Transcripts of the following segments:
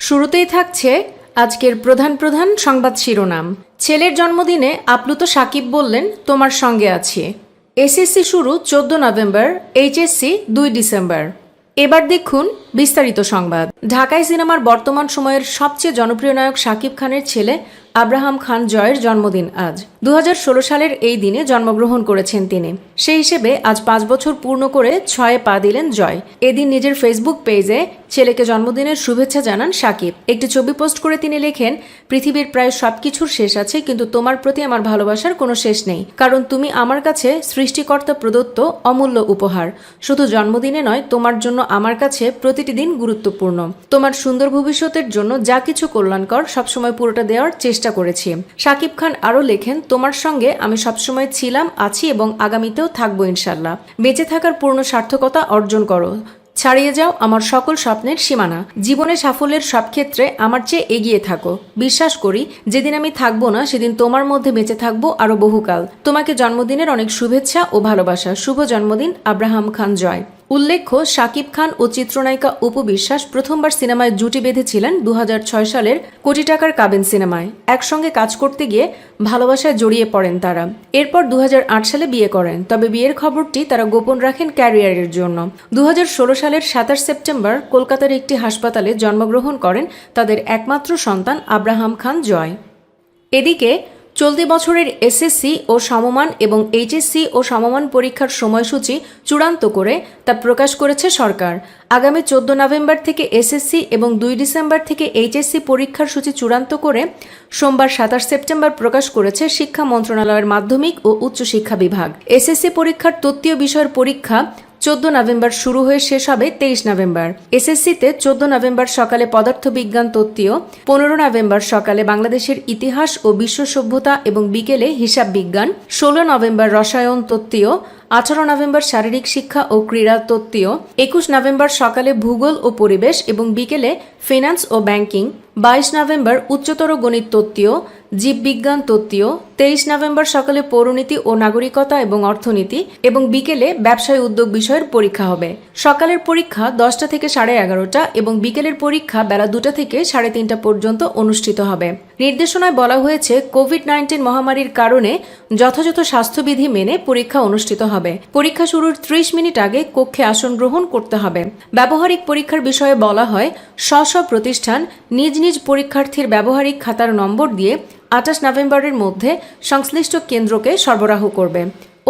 শুরুতেই থাকছে আজকের প্রধান প্রধান সংবাদ শিরোনাম। ছেলের জন্মদিনে আপ্লুত সাকিব বললেন, তোমার সঙ্গে আছি। এসএসসি শুরু চোদ্দ নভেম্বর, এইচএসসি দুই ডিসেম্বর। এবার দেখুন বিস্তারিত সংবাদ। ঢাকায় সিনেমার বর্তমান সময়ের সবচেয়ে জনপ্রিয় নায়ক শাকিব খানের ছেলে আব্রাহাম খান জয়ের জন্মদিন আজ। দুহাজার ষোলো সালের এই দিনে জন্মগ্রহণ করেছেন তিনি। সেই হিসেবে আজ পাঁচ বছর পূর্ণ করে ছয়ে পা দিলেন জয়। এদিন নিজের ফেসবুক পেজে ছেলেকে জন্মদিনের শুভেচ্ছা জানান সাকিব একটি ছবি পোস্ট করে তিনি লেখেন, পৃথিবীর প্রায় সবকিছুর শেষ আছে, কিন্তু তোমার প্রতি আমার ভালোবাসার কোনো শেষ নেই। কারণ তুমি আমার কাছে সৃষ্টিকর্তা প্রদত্ত অমূল্য উপহার। শুধু জন্মদিনে নয়, তোমার জন্য আমার কাছে প্রতিটি দিন গুরুত্বপূর্ণ। তোমার সুন্দর ভবিষ্যতের জন্য যা কিছু কল্যাণকর সবসময় পুরোটা দেওয়ার চেষ্টা করেছি। সাকিব খান আরও লেখেন, তোমার সঙ্গে আমি সবসময় ছিলাম, আছি এবং আগামীতেও থাকব ইনশাল্লাহ বেঁচে থাকার পূর্ণ সার্থকতা অর্জন করো। ছাড়িয়ে যাও আমার সকল স্বপ্নের সীমানা। জীবনে সাফল্যের সব ক্ষেত্রে আমার চেয়ে এগিয়ে থাকো। বিশ্বাস করি, যেদিন আমি থাকব না, সেদিন তোমার মধ্যে বেঁচে থাকব আরও বহুকাল। তোমাকে জন্মদিনের অনেক শুভেচ্ছা ও ভালোবাসা। শুভ জন্মদিন, আব্রাহাম খান জয়। উল্লেখ্য, শাকিব খান ও চিত্রনায়িকা অপু বিশ্বাস প্রথমবার সিনেমায় জুটি বেঁধেছিলেন দু হাজার ছয় সালের কোটি টাকার কাবেন সিনেমায়। একসঙ্গে কাজ করতে গিয়ে ভালোবাসায় জড়িয়ে পড়েন তারা। এরপর দু হাজার আট সালে বিয়ে করেন। তবে বিয়ের খবরটি তারা গোপন রাখেন ক্যারিয়ারের জন্য। দু হাজার ষোলো সালের সাতাশ সেপ্টেম্বর কলকাতার একটি হাসপাতালে জন্মগ্রহণ করেন তাদের একমাত্র সন্তান আব্রাহাম খান জয়। এদিকে চলতি বছরের এসএসসি ও সমমান এবং এইচএসসি ও সমমান পরীক্ষার সময়সূচি চূড়ান্ত করে তা প্রকাশ করেছে সরকার। আগামী চোদ্দ নভেম্বর থেকে এসএসসি এবং দুই ডিসেম্বর থেকে এইচএসসি পরীক্ষার সূচি চূড়ান্ত করে সোমবার সাতাশ সেপ্টেম্বর প্রকাশ করেছে শিক্ষা মন্ত্রণালয়ের মাধ্যমিক ও উচ্চশিক্ষা বিভাগ। এসএসসি পরীক্ষার তত্ত্বীয় বিষয়ের পরীক্ষা চোদ্দ নভেম্বর শুরু হয়ে শেষ হবে তেইশ নভেম্বর। এসএসসিতে চোদ্দ নভেম্বর সকালে পদার্থবিজ্ঞান তত্ত্বীয়, পনেরো নভেম্বর সকালে বাংলাদেশের ইতিহাস ও বিশ্ব সভ্যতা এবং বিকেলে হিসাব বিজ্ঞান ষোলো নভেম্বর রসায়ন তত্ত্বীয় আঠারো নভেম্বর শারীরিক শিক্ষা ও ক্রীড়া তত্ত্বীয়, একুশ নভেম্বর সকালে ভূগোল ও পরিবেশ এবং বিকেলে ফিনান্স ও ব্যাংকিং, বাইশ নভেম্বর উচ্চতর গণিত তত্ত্বীয়, জীববিজ্ঞান তত্ত্বীয়, তেইশ নভেম্বর সকালে পৌরনীতি ও নাগরিকতা এবং অর্থনীতি এবং বিকেলে ব্যবসায় উদ্যোগ বিষয়ের পরীক্ষা হবে। সকালের পরীক্ষা দশটা থেকে সাড়ে এগারোটা এবং বিকেলের পরীক্ষা বেলা দুটা থেকে সাড়ে তিনটা পর্যন্ত অনুষ্ঠিত হবে। নির্দেশনায় বলা হয়েছে কোভিড নাইন্টিন মহামারীর কারণে যথাযথ স্বাস্থ্যবিধি মেনে পরীক্ষা অনুষ্ঠিত হবে। পরীক্ষা শুরুর ত্রিশ মিনিট আগে কক্ষে আসন গ্রহণ করতে হবে। ব্যবহারিক পরীক্ষার বিষয়ে বলা হয় স্ব স্ব প্রতিষ্ঠান নিজ নিজ পরীক্ষার্থীর ব্যবহারিক খাতার নম্বর দিয়ে আঠাশ নভেম্বরের মধ্যে সংশ্লিষ্ট কেন্দ্রকে সরবরাহ করবে।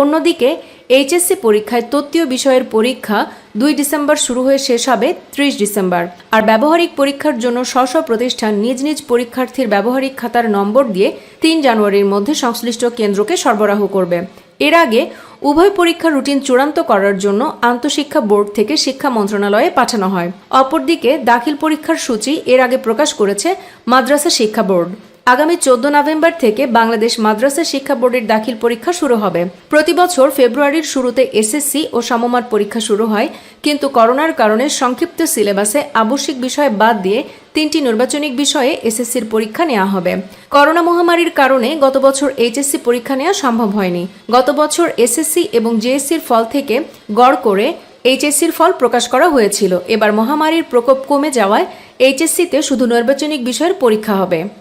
অন্যদিকে, এইচএসসি পরীক্ষায় তত্ত্বীয় বিষয়ের পরীক্ষা দুই ডিসেম্বর শুরু হয়ে শেষ হবে ত্রিশ ডিসেম্বর। আর ব্যবহারিক পরীক্ষার জন্য স্ব প্রতিষ্ঠান নিজ নিজ পরীক্ষার্থীর ব্যবহারিক খাতার নম্বর দিয়ে তিন জানুয়ারির মধ্যে সংশ্লিষ্ট কেন্দ্রকে সরবরাহ করবে। এর আগে উভয় পরীক্ষার রুটিন চূড়ান্ত করার জন্য আন্তঃশিক্ষা বোর্ড থেকে শিক্ষা মন্ত্রণালয়ে পাঠানো হয়। অপরদিকে, দাখিল পরীক্ষার সূচি এর আগে প্রকাশ করেছে মাদ্রাসা শিক্ষা বোর্ড। আগামী চোদ্দ নভেম্বর থেকে বাংলাদেশ মাদ্রাসা শিক্ষা বোর্ডের দাখিল পরীক্ষা শুরু হবে। প্রতি বছর ফেব্রুয়ারির শুরুতে এসএসসি ও সমমার পরীক্ষা শুরু হয়, কিন্তু করোনার কারণে সংক্ষিপ্ত সিলেবাসে আবশ্যিক বিষয় বাদ দিয়ে তিনটি নির্বাচনিক বিষয়ে এসএসসির পরীক্ষা নেওয়া হবে। করোনা মহামারীর কারণে গত বছর এইচএসসি পরীক্ষা নেওয়া সম্ভব হয়নি। গত বছর এসএসসি এবং জেএসসির ফল থেকে গড় করে এইচএসসির ফল প্রকাশ করা হয়েছিল। এবার মহামারীর প্রকোপ কমে যাওয়ায় এইচএসসিতে শুধু নির্বাচনিক বিষয়ের পরীক্ষা হবে।